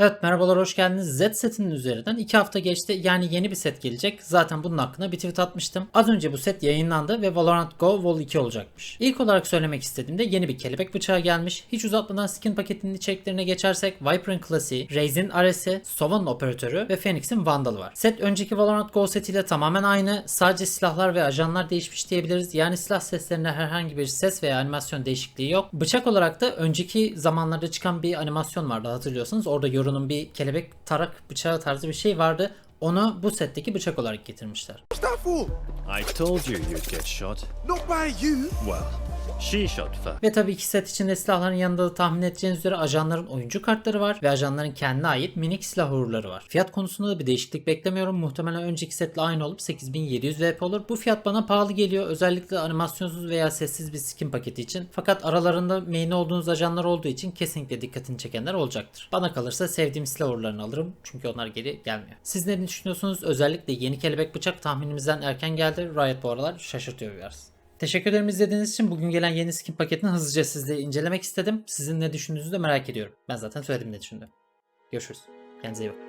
Evet merhabalar hoş geldiniz. Z setinin üzerinden 2 hafta geçti. Yani yeni bir set gelecek. Zaten bunun hakkında bir tweet atmıştım. Az önce bu set yayınlandı ve Valorant Go Vol 2 olacakmış. İlk olarak söylemek istediğimde yeni bir kelebek bıçağı gelmiş. Hiç uzatmadan skin paketinin içeriklerine geçersek Viper'ın klasiği, Raze'in Ares'i, Sova'nın operatörü ve Phoenix'in Vandal'ı var. Set önceki Valorant Go setiyle tamamen aynı. Sadece silahlar ve ajanlar değişmiş diyebiliriz. Yani silah seslerinde herhangi bir ses veya animasyon değişikliği yok. Bıçak olarak da önceki zamanlarda çıkan bir animasyon vardı hatırlıyorsanız. Orada Yoru'nun bir kelebek tarak bıçağı tarzı bir şey vardı. Onu bu setteki bıçak olarak getirmişler. I told you you'd get shot. Not by you. Well, shot first. Ve tabii ki set içinde silahların yanında da tahmin edeceğiniz üzere ajanların oyuncu kartları var ve ajanların kendine ait minik silah uğurları var. Fiyat konusunda da bir değişiklik beklemiyorum. Muhtemelen önceki setle aynı olup 8700 VP olur. Bu fiyat bana pahalı geliyor. Özellikle animasyonsuz veya sessiz bir skin paketi için. Fakat aralarında main olduğunuz ajanlar olduğu için kesinlikle dikkatini çekenler olacaktır. Bana kalırsa sevdiğim silah uğurlarını alırım. Çünkü onlar geri gelmiyor. Siz ne düşünüyorsunuz? Özellikle yeni kelebek bıçak tahminimizden erken geldi. Riot bu aralar şaşırtıyor biraz. Teşekkür ederim izlediğiniz için. Bugün gelen yeni skin paketini hızlıca sizle incelemek istedim. Sizin ne düşündüğünüzü de merak ediyorum. Ben zaten söyledim ne düşündüğümü. Görüşürüz. Kendinize iyi bakın.